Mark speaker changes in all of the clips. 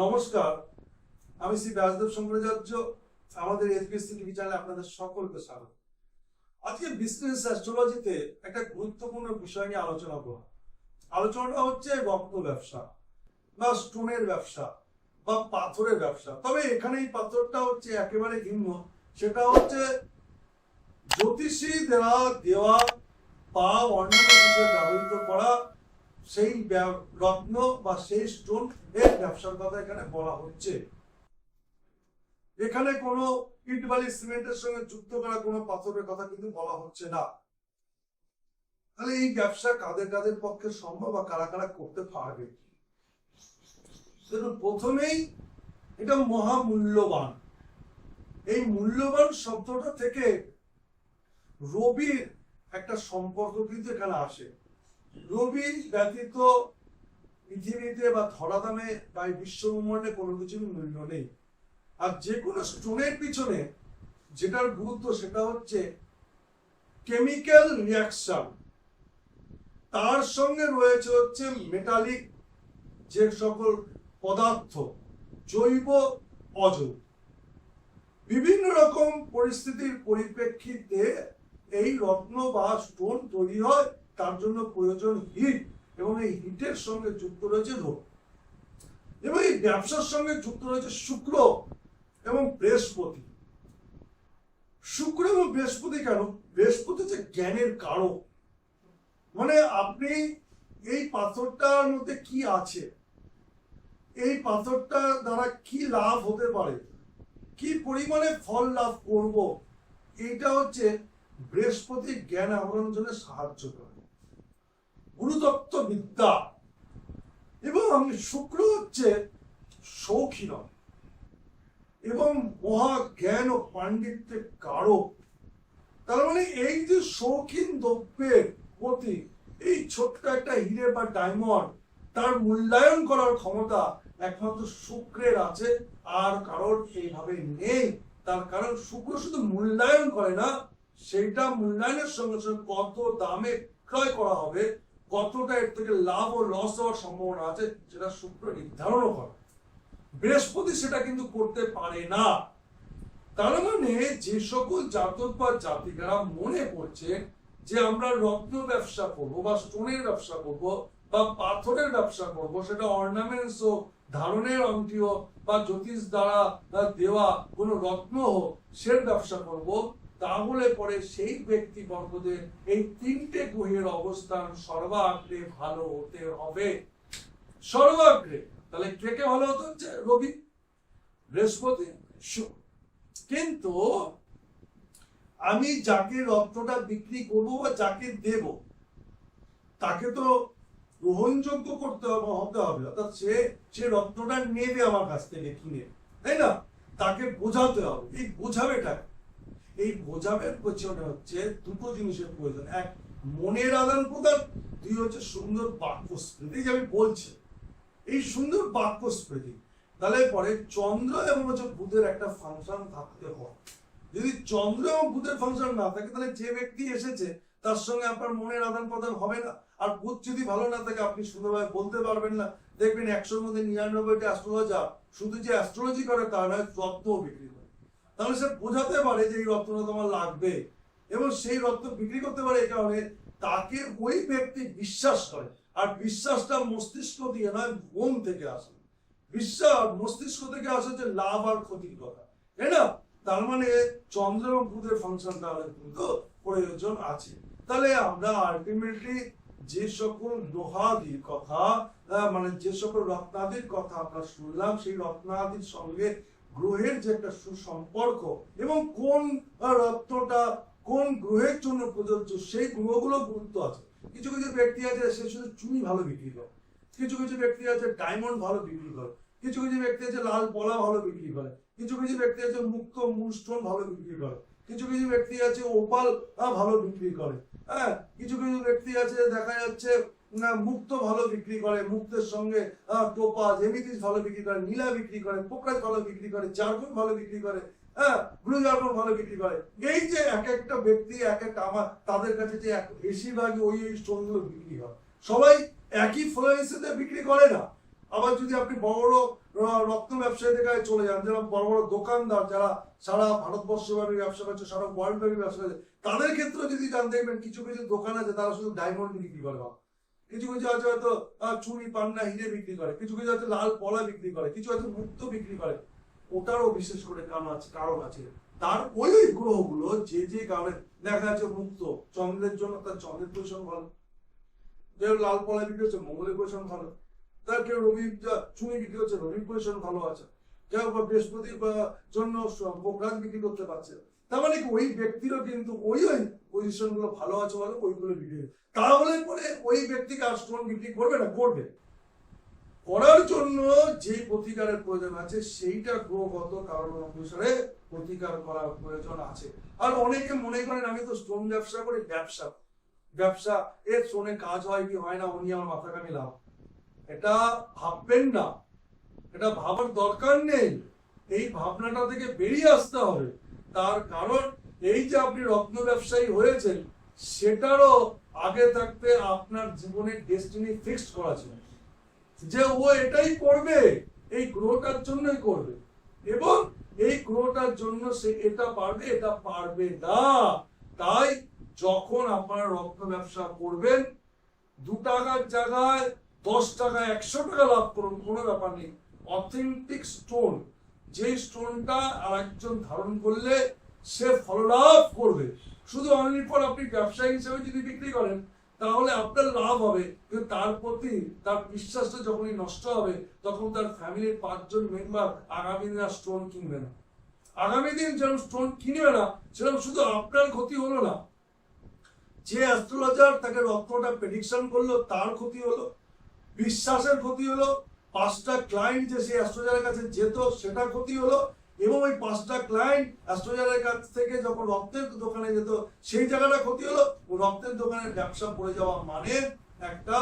Speaker 1: নমস্কার, আমি শ্রী ব্যাসদেব শঙ্করাচার্য, আমাদের এসবিএসসি টিভি চ্যানেলে আপনাদের সকলকে স্বাগত। আজকে বিজনেস অ্যাস্ট্রোলজিতে একটা গুরুত্বপূর্ণ বিষয় নিয়ে আলোচনা করব। আলোচনাটা হচ্ছে রত্ন ব্যবসা, বা স্টোনের ব্যবসা, বা পাথরের ব্যবসা। তবে এখানে এই পাথরটা হচ্ছে একেবারে ভিন্ন। সেটা হচ্ছে জ্যোতিষী দেওয়া দেওয়া বা হিসেবে ব্যবহৃত করা সেই রত্ন বা সেই স্টোন এর ব্যবসার কথা এখানে বলা হচ্ছে। এখানে কোনো ইট বালি সিমেন্টের সঙ্গে যুক্ত করা কোনো পাথরের কথা কিন্তু বলা হচ্ছে না। তাহলে এই ব্যবসা কাদের কাদের পক্ষে সম্ভব বা কারা কারা করতে পারবে? প্রথমেই এটা মহামূল্যবান। এই মূল্যবান শব্দটা থেকে রবির একটা সম্পর্ক কিন্তু এখানে আসে। রবি ব্যতীত পৃথিবীতে বা ধরাধামে বা এই বিশ্ব ব্রহ্মাণ্ডে কোনো কিছুর মূল্য নেই। আর যে কোনো স্টোনের পিছনে যেটার গুরুত্ব সেটা হচ্ছে কেমিক্যাল রিয়াকশন। তার সঙ্গে রয়েছে হচ্ছে মেটালিক যে সকল পদার্থ, জৈব অজৈব বিভিন্ন রকম পরিস্থিতির পরিপ্রেক্ষিতে এই রত্ন বা স্টোন তৈরি হয় তার জন্য প্রয়োজন হিট এবং এই হিটের সঙ্গে যুক্ত রয়েছে রোগ এবং এই ব্যবসার সঙ্গে যুক্ত রয়েছে শুক্র এবং বৃহস্পতি। শুক্র এবং বৃহস্পতি কেন? বৃহস্পতি হচ্ছে জ্ঞানের কারক। মানে আপনি এই পাথরটার মধ্যে কি আছে? এই পাথরটা দ্বারা কি লাভ হতে পারে? কি পরিমাণে ফল লাভ করব? এইটা হচ্ছে বৃহস্পতি জ্ঞান আহরণ জন্য সাহায্য করে। গুরুতত্ত্ব বিদ্যা। এবং শুক্র হচ্ছে সৌখিনম এবং মহা জ্ঞান ও পাণ্ডিত্যের কারক। তার মানে এই যে শৌখিন দ্রব্যের প্রতি এই ছোট্ট একটা হিরে বা ডায়মন্ড, তার মূল্যায়ন করার ক্ষমতা একমাত্র শুক্রের আছে। আর কারোর এইভাবে নেই। তার কারণ শুক্র শুধু মূল্যায়ন করে না, সেইটা মূল্যায়নের সঙ্গে সঙ্গে কত দামে ক্রয় করা হবে কতটা এর থেকে লাভ ও লস হওয়ার সম্ভাবনা আছে সেটা শুক্র নির্ধারণও করে। বৃহস্পতি সেটা কিন্তু করতে পারে না। তার মানে যে সকল জাতক বা জাতিকারা মনে করছে যে আমরা রত্ন ব্যবসা করব বা স্টোনের ব্যবসা করব বা পাথরের ব্যবসা করব, সেটা অর্নামেন্টস হোক, ধারণের অঙ্কি হোক বা জ্যোতিষ দ্বারা দেওয়া কোনো রত্ন হোক সে ব্যবসা করব তাহলে পরে সেই ব্যক্তি বর্গদের এই তিনটে গ্রহের অবস্থান সর্বাগ্রে ভালো হতে হবে। সর্বাগ্রে, তাহলে কে কে ভালো হতে? রবি, বৃহস্পতি কিন্তু আমি যাকে রত্নটা বিক্রি করব বা যাকে দেব, তাকে তো গ্রহণযোগ্য করতে হবে, হতে হবে। অর্থাৎ সে সে রত্নটা নেবে আমার কাছ থেকে কিনে, তাই না? তাকে বোঝাতে হবে। এই বোঝাবেটা? এই বোঝাবের পেছনে হচ্ছে দুটো জিনিসের প্রয়োজন। এক, মনের আদান প্রদান, দুই হচ্ছে সুন্দর বাক্য স্মৃতি এই যে আমি বলছি, এই সুন্দর বাক্য স্মৃতি তাহলে পরে চন্দ্র এবং হচ্ছে বুধের একটা ফাংশন থাকতে হয় যদি চন্দ্র এবং বুধের ফাংশন না থাকে, তাহলে যে ব্যক্তি এসেছে, তার সঙ্গে আপনার মনের আদান প্রদান হবে না। আর বুধ যদি ভালো না থাকে, আপনি সুন্দরভাবে বলতে পারবেন না। দেখবেন একশোর মধ্যে নিরানব্বইটা অ্যাস্ট্রোলজার শুধু যে অ্যাস্ট্রোলজি করে তা নয় রত্নও বিক্রি করে তাহলে সে বোঝাতে পারে যে এই রত্নটা তোমার লাগবে। এবং সেই রত্ন বিক্রি করতে পারে এই কারণে তাকে ওই ব্যক্তি বিশ্বাস করে। আর বিশ্বাসটা মস্তিষ্ক দিয়ে নয়, মন থেকে আসে। বিশ্বাস মস্তিষ্ক থেকে আসে যে লাভ আর ক্ষতির কথা। তাই না? তার মানে চন্দ্র এবং বুধের ফাংশন তাহলে কিন্তু প্রয়োজন আছে। তাহলে আমরা আলটিমেটলি যে সকল লোহাদির কথা মানে যে সকল রত্নাদির কথা আমরা শুনলাম, সেই রত্নাদির সঙ্গে গ্রহের যে একটা সুসম্পর্ক এবং কোন রত্নটা কোন গ্রহের জন্য প্রযোজ্য, সেই গ্রহগুলো গুরুত্ব আছে। কিছু কিছু ব্যক্তি আছে, সে শুধু চুনি ভালো বিক্রি করে। কিছু কিছু ব্যক্তি আছে, ডায়মন্ড ভালো বিক্রি করে। কিছু কিছু ব্যক্তি আছে, লাল পলা ভালো বিক্রি করে। কিছু কিছু ব্যক্তি আছে, মুক্ত মুনস্টোন ভালো বিক্রি করে। কিছু কিছু ব্যক্তি আছে, ওপাল ভালো বিক্রি করে। হ্যাঁ কিছু কিছু ব্যক্তি আছে, দেখা যাচ্ছে মুক্ত ভালো বিক্রি করে, মুক্তের সঙ্গে টোপা জেমিতিস ভালো বিক্রি করে, নীলা বিক্রি করে পোকরাজ ভালো বিক্রি করে জার্গন ভালো বিক্রি করে হ্যাঁ ব্লু জার্গন ভালো বিক্রি করে। এই যে এক একটা ব্যক্তি, এক একটা আমার, তাদের কাছে যে বেশিরভাগই ওই ওই স্টোনগুলো বিক্রি হয়। সবাই একই ফ্লোয়েন্সিতে বিক্রি করে না। আবার যদি আপনি বড় বড় রত্ন ব্যবসায়ীদের কাছে চলে যান যারা বড় বড় দোকানদার যারা সারা ভারতবর্ষব্যাপী ব্যবসা করছে, সারা ওয়ার্ল্ড ব্যাপী ব্যবসা করছে, তাদের ক্ষেত্রে যদি যান, দেখবেন কিছু কিছু দোকান আছে, তারা শুধু ডায়মন্ড বিক্রি করে। কিছু কিছু আছে হয়তো চুনি পান্না, হিরে বিক্রি করে। কিছু কিছু আছে লাল পলা বিক্রি করে। কিছু আছে মুক্ত বিক্রি করে। ওটারও বিশেষ করে কারণ আছে কারণ আছে। তার ওই গ্রহগুলো যে যে কারণে দেখা যাচ্ছে মুক্ত, চন্দ্রের জন্য তার চন্দ্রের পজিশন ভালো। কেউ লাল পলা বিক্রি হচ্ছে, মঙ্গলের পজিশন ভালো। তার কেউ রবি চুনি বিক্রি হচ্ছে, রবির পজিশন ভালো আছে। কেউ বা বৃহস্পতির জন্য পোকরাজ বিক্রি করতে পারছে। তার মানে কি ওই ব্যক্তিরও কিন্তু ওই ওই পজিশনগুলো ভালো আছে বলে, ওইগুলো বিক্রি করে। তাহলে পরে ওই ব্যক্তিকে আর স্টোন বিক্রি করবে না? করবে। করার জন্য যে প্রতিকারের প্রয়োজন আছে, সেইটা গ্রহগত কারণ অনুসারে প্রতিকার করার প্রয়োজন আছে। আর অনেকে মনে করেন, আমি তো স্টোন ব্যবসা করি, ব্যবসা। ব্যবসা এর স্টোনে কাজ হয় কি হয় না? উনি আমার মাথা কামি লাভ এটা ভাববেন না। এটা ভাবার দরকার নেই। এই ভাবনাটা থেকে বেরিয়ে আসতে হবে। তার কারণ এই যে আপনি রত্ন ব্যবসায়ী হয়েছেন, সেটারও আগে থাকতে আপনার জীবনের ডেস্টিনি ফিক্সড করা ছিল। যে ও এটাই করবে, এই গ্রহটার জন্যই করবে। এবং এই গ্রহটার জন্য সে এটা পারবে এটা পারবে না। তাই যখন আপনারা রত্ন ব্যবসা করবেন, দু টাকার জায়গায় দশ টাকা, একশো টাকা লাভ করুন, কোনো ব্যাপার নেই। অথেন্টিক স্টোন যে স্টোনটা আর একজন ধারণ করলে সে ফললাভ করবে। শুধু অনলি পর আপনি ব্যবসায়ী হিসেবে যদি বিক্রি করেন, তাহলে আপনার লাভ হবে। কিন্তু তার প্রতি তার বিশ্বাসটা যখনই নষ্ট হবে, তখন তার ফ্যামিলির পাঁচজন মেম্বার আগামী দিন আর স্টোন কিনবে না। আগামী দিন যেন স্টোন কিনবে না, সেরকম শুধু আপনার ক্ষতি হলো না। যে অ্যাস্ট্রোলজার তাকে রত্নটা প্রেডিকশন করল, তার ক্ষতি হলো, বিশ্বাসের ক্ষতি হলো পাঁচটা ক্লায়েন্ট যে সেই অ্যাস্ট্রোলজারের কাছে যেত সেটা ক্ষতি হলো। এবং ওই পাঁচটা ক্লায়েন্ট অ্যাস্ট্রোলজারের কাছ থেকে যখন রক্তের দোকানে যেত, সেই জায়গাটা ক্ষতি হলো। রক্তের দোকানের ব্যবসা পড়ে যাওয়া মানে একটা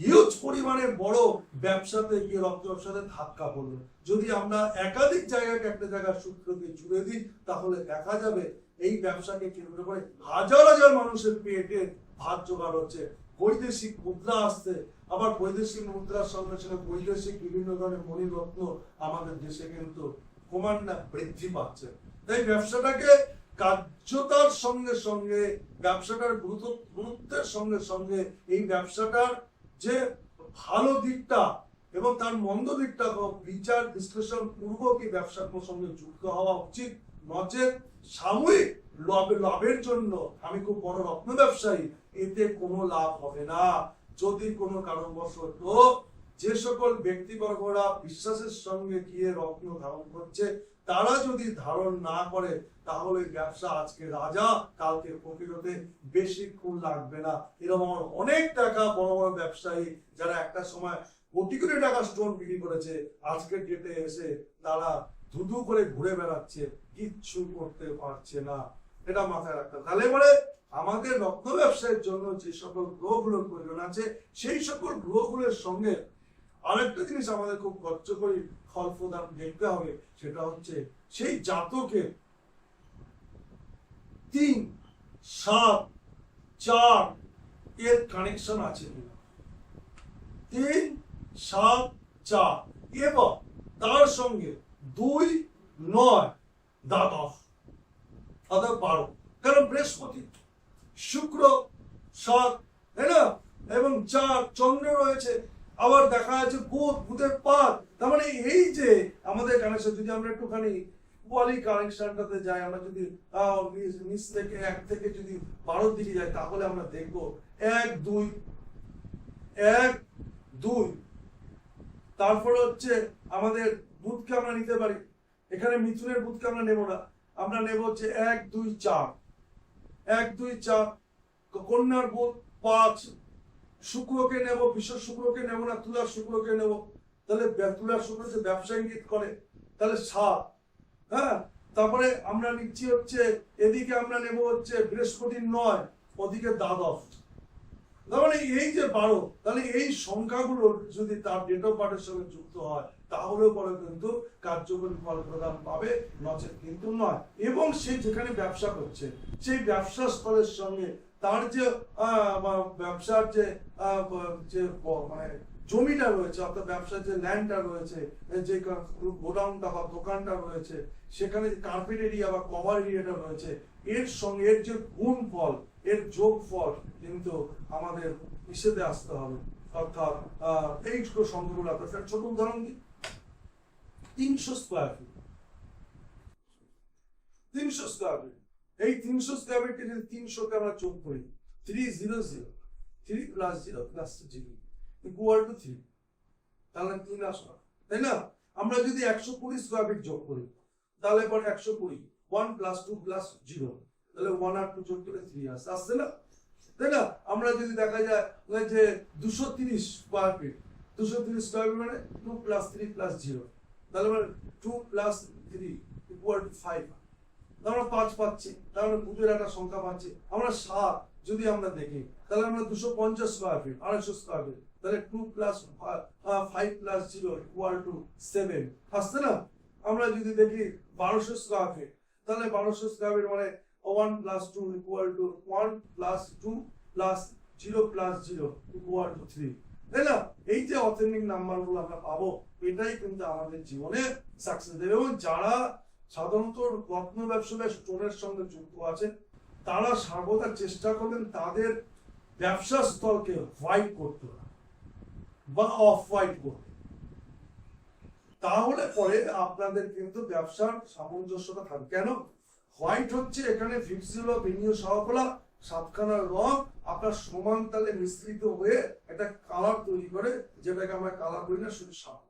Speaker 1: হিউজ পরিমাণে বড় ব্যবসাতে গিয়ে রক্ত ব্যবসাতে ধাক্কা পড়ল। যদি আমরা একাধিক জায়গাকে একটা জায়গার সূত্র দিয়ে জুড়ে দিই, তাহলে দেখা যাবে এই ব্যবসাকে কেন্দ্র করে হাজার হাজার মানুষের পেটে ভাত জোগাড় হচ্ছে। বৈদেশিক মুদ্রা আসছে। আবার বৈদেশিক মুদ্রার সঙ্গে বৈদেশিক বিভিন্ন ধরনের মণিরত্ন আমাদের দেশে কিন্তু ক্রমান্বয়ে বৃদ্ধি পাচ্ছে। তাই ব্যবসাটাকে কার্যতার সঙ্গে সঙ্গে, ব্যবসাটার গুরুত্বের সঙ্গে সঙ্গে এই ব্যবসাটার যে ভালো দিকটা এবং তার মন্দ দিকটা বিচার, বিশ্লেষণ, পূর্বক এই ব্যবসার সঙ্গে যুক্ত হওয়া উচিত। নচেত সাময়িক লাভ- লাভের জন্য আমি খুব বড় রত্ন ব্যবসায়ী, এতে কোনো লাভ হবে না। যদি কোনো কারণবশত যে সকল ব্যক্তিবর্গরা বিশ্বাসের সঙ্গে গিয়ে রত্ন ধারণ করছে, তারা যদি ধারণ না করে, তাহলে ব্যবসা আজকে রাজা, কালকে হতে বেশিক্ষণ লাগবে না এরকম আমার অনেক টাকা বড় বড় ব্যবসায়ী যারা একটা সময় কোটি কোটি টাকা স্টোন বিক্রি করেছে আজকের ডেটে এসে তারা ধুধু করে ঘুরে বেড়াচ্ছে, কিচ্ছু করতে পারছে না এটা মাথায় রাখতে। তাহলে পরে আমাদের রত্ন ব্যবসায়ের জন্য যে সকল গ্রহগুলোর প্রয়োজন আছে, সেই সকল গ্রহগুলোর সঙ্গে আরেকটা জিনিস আমাদের খুব কার্যকরী ফল প্রদান দেখতে হবে, সেটা হচ্ছে সেই জাতকের তিন, সাত, চার এর কানেকশন আছে কিনা। তিন, সাত, চার এবং তার সঙ্গে দুই, নয় দ্বাদশ অর্থাৎ বারো, কারণ বৃহস্পতি। শুক্র সাত তাই না? এবং চার চন্দ্র রয়েছে। আবার দেখা যাচ্ছে বুধ, বুধের পাত তার মানে এই যে আমাদের কানেকশন যদি আমরা একটুখানি ওয়ালি কানেকশনটাতে যাই, আমরা যদি নিচ থেকে, এক থেকে যদি বারোর দিকে যাই, তাহলে আমরা দেখব এক, দুই এক, দুই। তারপরে হচ্ছে আমাদের বুধকে আমরা নিতে পারি। এখানে মিথুনের বুধকে আমরা নেব না। আমরা নেব হচ্ছে এক, দুই, চার। এক, দুই, চার কন্যার বোধ পাঁচ, শুক্রকে নেব বিশ্ব শুক্রকে নেব না, তুলার শুক্রকে নেব। তাহলে তুলার শুক্র যে ব্যবসা ইঙ্গিত করে, তাহলে সাত। হ্যাঁ? তারপরে আমরা নিচ্ছি হচ্ছে, এদিকে আমরা নেব হচ্ছে বৃহস্পতির নয়, ওদিকে দ্বাদশ। মানে এই যে বারো, তাহলে এই সংখ্যাগুলো যদি তার ডেট অফ বার্থের সঙ্গে যুক্ত হয়, তাহলেও পরে কিন্তু কার্যকরী ফল প্রদান পাবে, নচেত কিন্তু নয়। এবং সে যেখানে ব্যবসা করছে, সেই ব্যবসা স্থলের সঙ্গে তার যে ব্যবসার যে যে মানে জমিটা রয়েছে, অর্থাৎ ব্যবসার যে ল্যান্ডটা রয়েছে যে গোডাউনটা বা দোকানটা রয়েছে, সেখানে যে কার্পেট এরিয়া বা কভার এরিয়াটা রয়েছে, এর সঙ্গে এর যে গুণ ফল এর যোগ ফল কিন্তু আমাদের নিষেধে আসতে হবে। অর্থাৎ এই সংখ্যাগুলো আপনার ছোট উদাহরণ দিই। তিনশো স্কোয়ার ফিট তিনশো স্কোয়ার ফিট এই তিনশো স্কোয়ার ফিটকে যদি তিনশোকে আমরা যোগ করি three zero zero three plus zero plus zero equal to three তাহলে তিন আসা তাই না? আমরা যদি একশো কুড়ি স্কোয়ার ফিট যোগ করি, তাহলে পরে একশো কুড়ি one plus two plus zero তাহলে ওয়ান আর টু থ্রি আসছে আসছে না? তাই না? আমরা যদি দেখা যায় যে দুশো তিরিশ স্কোয়ার ফিট দুশো তিরিশ স্কোয়ার ফিট মানে two plus three plus zero তাহলে মানে two plus three equal to five পাঁচ পাচ্ছি। বুধের একটা সংখ্যা পাচ্ছি। আমরা সাত যদি আমরা দেখি, তাহলে আমরা দুশো পঞ্চাশ স্কোয়ার ফিট আড়াইশো স্কোয়ার ফিট তাহলে two plus five plus zero equal to seven আসছে না? আমরা যদি দেখি বারোশো স্কোয়ার ফিট তাহলে বারোশো স্কোয়ার ফিট মানে one plus two equal to one plus two plus zero plus zero equal to three তাই না? এই যে অথেন্টিক নাম্বারগুলো আমরা পাবো, এটাই কিন্তু আমাদের জীবনে সাকসেস দেবে। এবং যারা সাধারণত রত্ন ব্যবসায় স্টোনের সঙ্গে যুক্ত আছে, তারা সর্বদা চেষ্টা করবেন তাদের ব্যবসা স্থলকে হোয়াইট করতে বা অফ হোয়াইট করতে। তাহলে পরে আপনাদের কিন্তু ব্যবসার সামঞ্জস্যতা থাকবে। কেন? হোয়াইট হচ্ছে এখানে ফিক্সিল বিনিয়োগ সহকলা সাতখানা রং, আপনার সমান তালে মিশ্রিত হয়ে একটা কালার তৈরি করে, যেটাকে আমরা কালার বলি না, শুধু সাদা।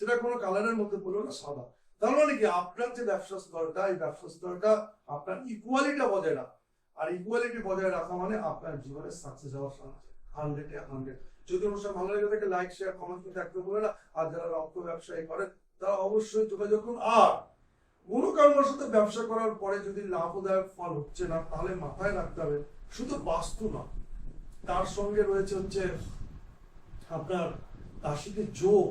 Speaker 1: সেটা কোনো কালারের মধ্যে পড়ল না, সাদা। তার মানে কি? আপনার যে ব্যবসা স্তরটা এই ব্যবসা স্তরটা আপনার ইকুয়ালিটা বজায় রাখা। আর ইকুয়ালিটি বজায় রাখা মানে আপনার জীবনে সাকসেস হওয়ার সাথে হান্ড্রেড এ হান্ড্রেড যদি অনুষ্ঠান ভালো লেগে থাকে লাইক শেয়ার কমেন্ট করতে একদম বলে না। আর যারা রক্ত ব্যবসায়ী করেন, তারা অবশ্যই যোগাযোগ করুন। আর কোনো সাথে ব্যবসা করার পরে যদি লাভদায়ক ফল হচ্ছে না, তাহলে মাথায় রাখতে হবে, শুধু বাস্তু নয় তার সঙ্গে রয়েছে হচ্ছে আপনার তার সাথে যোগ,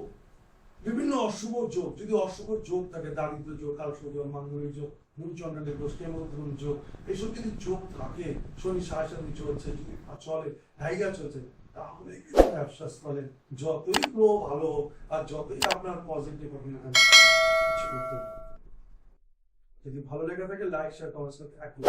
Speaker 1: বিভিন্ন অশুভ যোগ যদি অশুভ যোগ থাকে, দারিদ্র যোগ কালসর্প যোগ, মাঙ্গলিক যোগ, মূলচন্দ্রের দোষ কেমন যোগ এইসব যদি যোগ থাকে, শনি সাহায্য চলছে, যদি চলে জায়গা চলছে, তাহলে কিন্তু ব্যবসা স্থলে যতই গ্রো ভালো আর যতই আপনার পজিটিভ হোক না না। যদি ভালো লেগে থাকে লাইক শেয়ার কমেন্ট করতে একদম